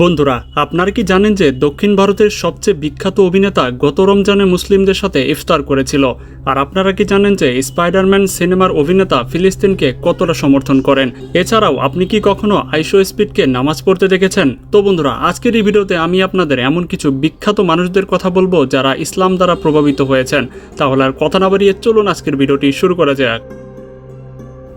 বন্ধুরা, আপনারা কি জানেন যে দক্ষিণ ভারতের সবচেয়ে বিখ্যাত অভিনেতা গত রমজানে মুসলিমদের সাথে ইফতার করেছিল? আর আপনারা কি জানেন যে স্পাইডারম্যান সিনেমার অভিনেতা ফিলিস্তিনকে কতটা সমর্থন করেন? এছাড়াও, আপনি কি কখনো আইসো স্পিডকে নামাজ পড়তে দেখেছেন? তো বন্ধুরা, আজকের এই ভিডিওতে আমি আপনাদের এমন কিছু বিখ্যাত মানুষদের কথা বলব যারা ইসলাম দ্বারা প্রভাবিত হয়েছেন। তাহলে আর কথা না বাড়িয়ে চলুন আজকের ভিডিওটি শুরু করা যাক।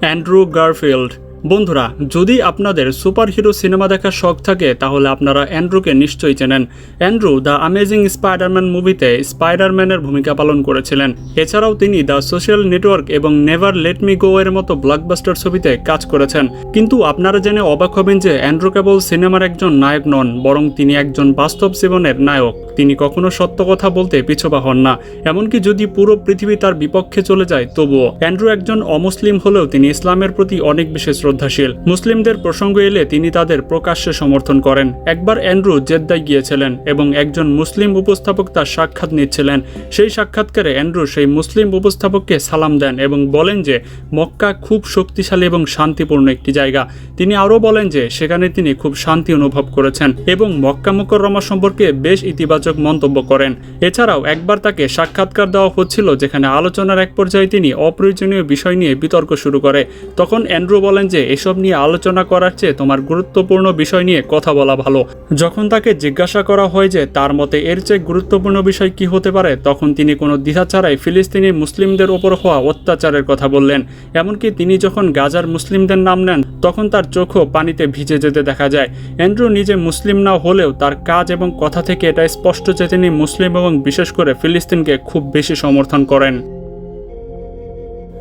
অ্যান্ড্রু গারফিল্ড বন্ধুরা, যদি আপনাদের সুপারহিরো সিনেমা দেখার শখ থাকে, তাহলে আপনারা অ্যান্ড্রুকে নিশ্চয়ই চেনেন। অ্যান্ড্রু দ্য আমেজিং স্পাইডারম্যান মুভিতে স্পাইডারম্যানের ভূমিকা পালন করেছিলেন। এছাড়াও তিনি দ্য সোশ্যাল নেটওয়ার্ক এবং নেভার লেট মি গো এর মতো ব্লকবাস্টার ছবিতে কাজ করেছেন। কিন্তু আপনারা জেনে অবাক হবেন যে অ্যান্ড্রু কেবল সিনেমার একজন নায়ক নন, বরং তিনি একজন বাস্তব জীবনের নায়ক। তিনি কখনো সত্য কথা বলতে পিছপা হন না, এমনকি যদি পুরো পৃথিবী তার বিপক্ষে চলে যায়, তবুও। অ্যান্ড্রু একজন অমুসলিম হলেও তিনি ইসলামের প্রতি অনেক বেশি শ্রদ্ধাশীল। মুসলিমদের প্রসঙ্গ এলে তিনি তাদের প্রকাশ্যে সমর্থন করেন। একবার অ্যান্ড্রু জেদ্দায় গিয়েছিলেন এবং একজন মুসলিম উপস্থাপক তার সাক্ষাৎ নিচ্ছিলেন। সেই সাক্ষাৎকারে অ্যান্ড্রু সেই মুসলিম উপস্থাপককে সালাম দেন এবং বলেন যে, মক্কা খুব শক্তিশালী এবং শান্তিপূর্ণ একটি জায়গা। তিনি আরও বলেন যে, সেখানে তিনি খুব শান্তি অনুভব করেছেন এবং মক্কা মুকররমা সম্পর্কে বেশ ইতিবাচক মন্তব্য করেন। এছাড়াও একবার তাকে সাক্ষাৎকার দেওয়া হচ্ছিল, যেখানে আলোচনার এক পর্যায়ে তিনি অপ্রয়োজনীয় বিষয় নিয়ে বিতর্ক শুরু করে। তখন অ্যান্ড্রু বলেন যে এসব নিয়ে আলোচনা করার চেয়ে তোমার গুরুত্বপূর্ণ বিষয় নিয়ে কথা বলা ভালো। যখন তাকে জিজ্ঞাসা করা হয় যে তার মতে এর চেয়ে গুরুত্বপূর্ণ বিষয় কি হতে পারে, তখন তিনি কোনো দ্বিধা ছাড়াই ফিলিস্তিনি মুসলিমদের ওপর হওয়া অত্যাচারের কথা বললেন। এমনকি তিনি যখন গাজার মুসলিমদের নাম নেন, তখন তার চোখও পানিতে ভিজে যেতে দেখা যায়। অ্যান্ড্রু নিজে মুসলিম না হলেও তার কাজ এবং কথা থেকে এটা স্পষ্ট যে তিনি মুসলিম এবং বিশেষ করে ফিলিস্তিনকে খুব বেশি সমর্থন করেন।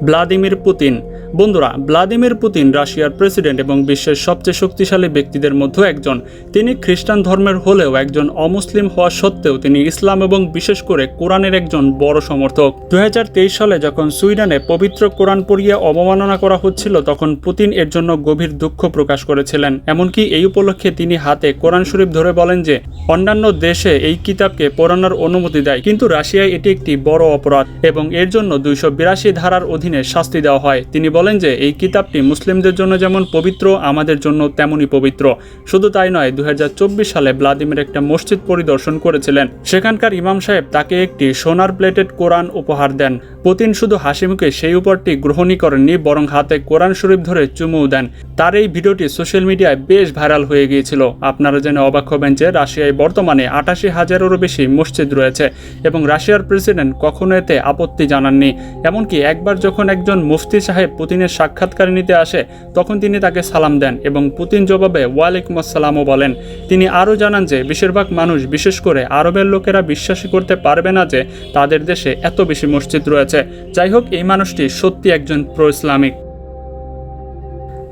Vladimir Putin. বন্ধুরা, ভ্লাদিমির পুতিন রাশিয়ার প্রেসিডেন্ট এবং বিশ্বের সবচেয়ে শক্তিশালী ব্যক্তিদের মধ্যে একজন। তিনি খ্রিস্টান ধর্মের হলেও একজন অমুসলিম হওয়া সত্ত্বেও তিনি ইসলাম এবং বিশেষ করে কোরআনের একজন বড় সমর্থক। দুই হাজার তেইশ সালে যখন সুইডেনে পবিত্র কোরআন পড়িয়ে অবমাননা করা হচ্ছিল, তখন পুতিন এর জন্য গভীর দুঃখ প্রকাশ করেছিলেন। এমনকি এই উপলক্ষে তিনি হাতে কোরআন শরীফ ধরে বলেন যে, অন্যান্য দেশে এই কিতাবকে পড়ানোর অনুমতি দেয়। কিন্তু রাশিয়ায় এটি একটি বড় অপরাধ এবং এর জন্য দুইশো বিরাশি ধারার অধীনে শাস্তি দেওয়া হয়। তিনি বলেন যে, এই কিতাবটি মুসলিমদের জন্য যেমন পবিত্র, আমাদের জন্য তেমনই পবিত্র। শুধু তাই নয় দু সালে ভ্লাদিমির একটা মসজিদ পরিদর্শন করেছিলেন। সেখানকার ইমাম সাহেব তাকে একটি সোনার প্লেটেড কোরআন উপহার দেন। পুতিন শুধু হাসি মুখে সেই উপরটি গ্রহণই করেননি, বরং হাতে কোরআন শরীফ ধরে চুমুও দেন। তার এই ভিডিওটি সোশ্যাল মিডিয়ায় বেশ ভাইরাল হয়ে গিয়েছিল। আপনারা জেনে অবাক হবেন যে, রাশিয়ায় বর্তমানে আটাশি হাজারেরও বেশি মসজিদ রয়েছে এবং রাশিয়ার প্রেসিডেন্ট কখনো এতে আপত্তি জানাননি। এমনকি একবার যখন একজন মুফতি সাহেব পুতিনের সাক্ষাৎকার নিতে আসে, তখন তিনি তাকে সালাম দেন এবং পুতিন জবাবে ওয়ালাইকুম আসসালামও বলেন। তিনি আরও জানান যে, বেশিরভাগ মানুষ, বিশেষ করে আরবের লোকেরা বিশ্বাসী করতে পারবে না যে, তাদের দেশে এত বেশি মসজিদ রয়েছে। যাই হোক, এই মানুষটি সত্যি একজন প্রো ইসলামিক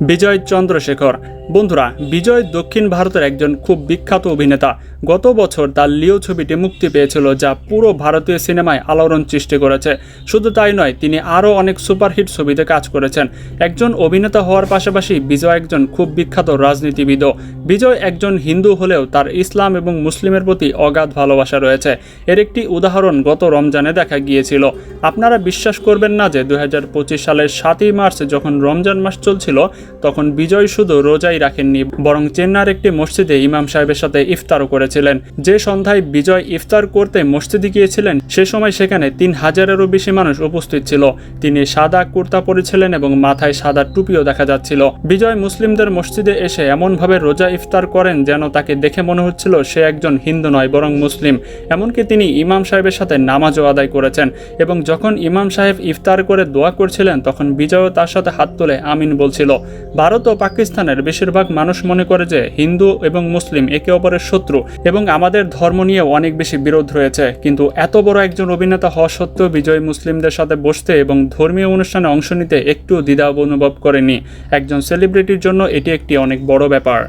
বিজয় চন্দ্রশেখর বন্ধুরা, বিজয় দক্ষিণ ভারতের একজন খুব বিখ্যাত অভিনেতা। গত বছর তার লিও ছবিটি মুক্তি পেয়েছিল যা পুরো ভারতীয় সিনেমায় আলোড়ন সৃষ্টি করেছে। শুধু তাই নয়, তিনি আরও অনেক সুপারহিট ছবিতে কাজ করেছেন। একজন অভিনেতা হওয়ার পাশাপাশি বিজয় একজন খুব বিখ্যাত রাজনীতিবিদও বিজয় একজন হিন্দু হলেও তার ইসলাম এবং মুসলিমের প্রতি অগাধ ভালোবাসা রয়েছে। এর একটি উদাহরণ গত রমজানে দেখা গিয়েছিল। আপনারা বিশ্বাস করবেন না যে দুই হাজার পঁচিশ সালের সাতই মার্চ যখন রমজান মাস চলছিল, তখন বিজয় শুধু রোজাই রাখেননি। বরং চেন্নার একটি মসজিদে ইমাম সাহেবের সাথে ইফতারও করেছিলেন। যে সন্ধ্যায় বিজয় ইফতার করতে মসজিদে গিয়েছিলেন, সে সময় সেখানে তিন হাজারেরও বেশি মানুষ উপস্থিত ছিল। তিনি সাদা কুর্তা পরেছিলেন এবং মাথায় সাদা টুপিও দেখা যাচ্ছিল। বিজয় মুসলিমদের মসজিদে এসে এমনভাবে রোজা ইফতার করেন যেন তাকে দেখে মনে হচ্ছিল সে একজন হিন্দু নয়, বরং মুসলিম। এমনকি তিনি ইমাম সাহেবের সাথে নামাজও আদায় করেছেন এবং যখন ইমাম সাহেব ইফতার করে দোয়া করছিলেন, তখন বিজয়ও তার সাথে হাত তুলে আমিন বলছিল, ভারত ও পাকিস্তানের বেশিরভাগ মানুষ মনে করে যে হিন্দু এবং মুসলিম একে অপরের শত্রু এবং আমাদের ধর্ম নিয়ে অনেক বেশি বিরোধ রয়েছে। কিন্তু এত বড় একজন অভিনেতা হওয়া সত্ত্বেও বিজয় মুসলিমদের সাথে বসতে এবং ধর্মীয় অনুষ্ঠানে অংশ নিতে একটু দ্বিধা অনুভব করেনি। একজন সেলিব্রিটির জন্য এটি একটি অনেক বড় ব্যাপার।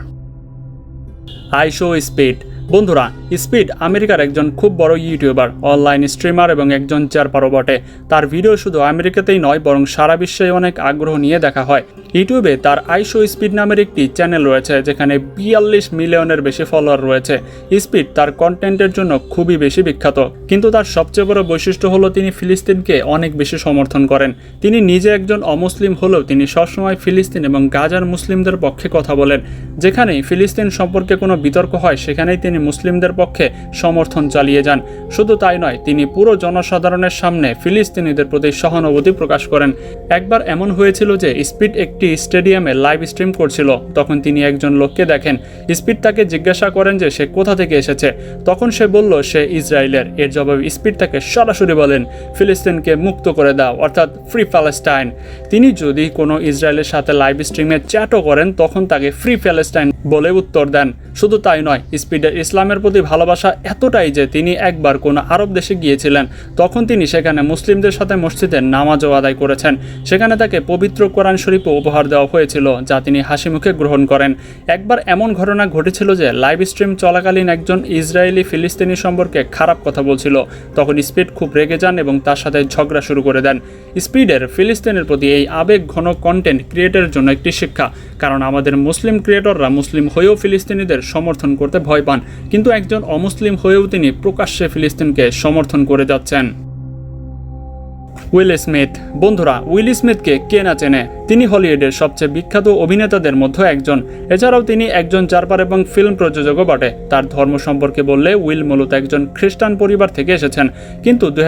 আইশো স্পিড বন্ধুরা স্পিড আমেরিকার একজন খুব বড় ইউটিউবার অনলাইন স্ট্রিমার এবং একজন চারপারও বটে। তার ভিডিও শুধু আমেরিকাতেই নয়, বরং সারা বিশ্বে অনেক আগ্রহ নিয়ে দেখা হয়। ইউটিউবে তার আইশো স্পিড নামের একটি চ্যানেল রয়েছে, যেখানে বিয়াল্লিশ মিলিয়নের বেশি ফলোয়ার রয়েছে। স্পিড তার কন্টেন্টের জন্য খুবই বেশি বিখ্যাত। কিন্তু তার সবচেয়ে বড় বৈশিষ্ট্য হলো তিনি ফিলিস্তিনকে অনেক বেশি সমর্থন করেন। তিনি নিজে একজন অমুসলিম হলেও তিনি সবসময় ফিলিস্তিন এবং গাজার মুসলিমদের পক্ষে কথা বলেন। যেখানেই ফিলিস্তিন সম্পর্কে কোনো বিতর্ক হয়, সেখানেই তিনি মুসলিমদের পক্ষে সমর্থন চালিয়ে যান। শুধু তাই নয়, তিনি পুরো জনসাধারণের সামনে ফিলিস্তিনিদের প্রতি সহানুভূতি প্রকাশ করেন। একবার এমন হয়েছিল যে স্পিড একটি স্টেডিয়ামে লাইভ স্ট্রিম করছিল, তখন তিনি একজন লোককে দেখেন। স্পিড তাকে জিজ্ঞাসা করেন যে সে কোথা থেকে এসেছে। তখন সে বলল, সে ইসরায়েলের। এর জবাবে স্পিড তাকে সরাসরি বলেন, ফিলিস্তিনকে মুক্ত করে দাও, অর্থাৎ ফ্রি প্যালেস্টাইন তিনি যদি কোনো ইসরায়েলের সাথে লাইভ স্ট্রিমে চ্যাটও করেন, তখন তাকে ফ্রি প্যালেস্টাইন বলে উত্তর দেন। শুধু তাই নয় স্পিডের ইসলামের প্রতি ভালোবাসা এতটাই যে তিনি একবার কোনো আরব দেশে গিয়েছিলেন, তখন তিনি সেখানে মুসলিমদের সাথে মসজিদে নামাজও আদায় করেছেন। সেখানে তাকে পবিত্র কোরআন শরীফও উপহার দেওয়া হয়েছিল, যা তিনি হাসি মুখে গ্রহণ করেন। একবার এমন ঘটনা ঘটেছিল যে লাইভ স্ট্রিম চলাকালীন একজন ইসরায়েলি ফিলিস্তিনি সম্পর্কে খারাপ কথা বলছিল। তখন স্পিড খুব রেগে যান এবং তার সাথে ঝগড়া শুরু করে দেন। স্পিডের ফিলিস্তিনের প্রতি এই আবেগ ঘন কন্টেন্ট ক্রিয়েটের জন্য একটি শিক্ষা, কারণ আমাদের মুসলিম ক্রিয়েটররা মুসলিম হয়েও ফিলিস্তিনিদের সমর্থন করতে ভয় পান। কিন্তু একজন অমুসলিম হয়েও তিনি প্রকাশ্যে ফিলিস্তিনকে সমর্থন করে যাচ্ছেন। Will Smith. বন্ধুরা, উইল স্মিথকে কে না চেনে? তিনি হলিউডের সবচেয়ে বিখ্যাত অভিনেতাদের মধ্যে একজন। এছাড়াও তিনি একজন চারপার এবং ফিল্ম প্রযোজকও বটে। তার ধর্ম সম্পর্কে বললে উইল মূলত একজন খ্রিস্টান পরিবার থেকে এসেছেন। কিন্তু দুই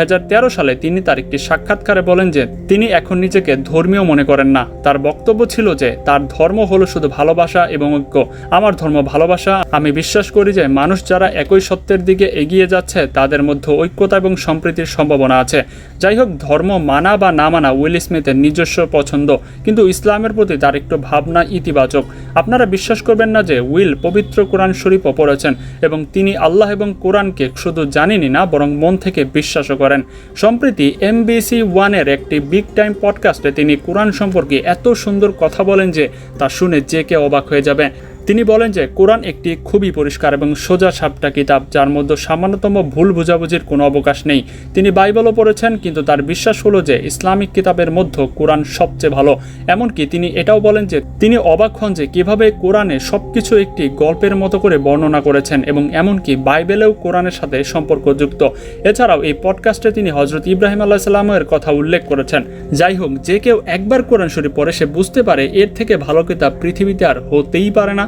সালে তিনি তার একটি সাক্ষাৎকারে বলেন যে, তিনি এখন নিজেকে ধর্মীয় মনে করেন না। তার বক্তব্য ছিল যে, তার ধর্ম হলো শুধু ভালোবাসা এবং ঐক্য। আমার ধর্ম ভালোবাসা, আমি বিশ্বাস করি যে, মানুষ যারা একই সত্যের দিকে এগিয়ে যাচ্ছে, তাদের মধ্যে ঐক্যতা এবং সম্প্রীতির সম্ভাবনা আছে। যাই হোক, ধর্ম মানা বা না মানা উইল স্মিথের নিজস্ব পছন্দ, কিন্তু ইসলামের প্রতি তার একটু ভাবনা ইতিবাচক। আপনারা বিশ্বাস করবেন না যে উইল পবিত্র কোরআন শরীফও পড়েছেন এবং তিনি আল্লাহ এবং কোরআনকে শুধু জানেনই না, বরং মন থেকে বিশ্বাসও করেন। সম্প্রতি এমবিসি ওয়ানের একটি বিগ টাইম পডকাস্টে তিনি কোরআন সম্পর্কে এত সুন্দর কথা বলেন যে তা শুনে যে কে অবাক হয়ে যাবে। তিনি বলেন যে, কোরআন একটি খুবই পরিষ্কার এবং সোজা সাপটা কিতাব, যার মধ্যে সামান্যতম ভুল বোঝাবুঝির কোনো অবকাশ নেই। তিনি বাইবেলও পড়েছেন, কিন্তু তার বিশ্বাস হলো যে, ইসলামিক কিতাবের মধ্যে কোরআন সবচেয়ে ভালো। এমনকি তিনি এটাও বলেন যে, তিনি অবাক হন যে, কীভাবে কোরআনে সবকিছু একটি গল্পের মতো করে বর্ণনা করেছেন এবং এমনকি বাইবেলেও কোরআনের সাথে সম্পর্কযুক্ত এছাড়াও এই পডকাস্টে তিনি হজরত ইব্রাহিম আল্লাহ সাল্লামের কথা উল্লেখ করেছেন। যাই হোক, যে কেউ একবার কোরআন শরীফ পড়ে, সে বুঝতে পারে এর থেকে ভালো কিতাব পৃথিবীতে আর হতেই পারে না।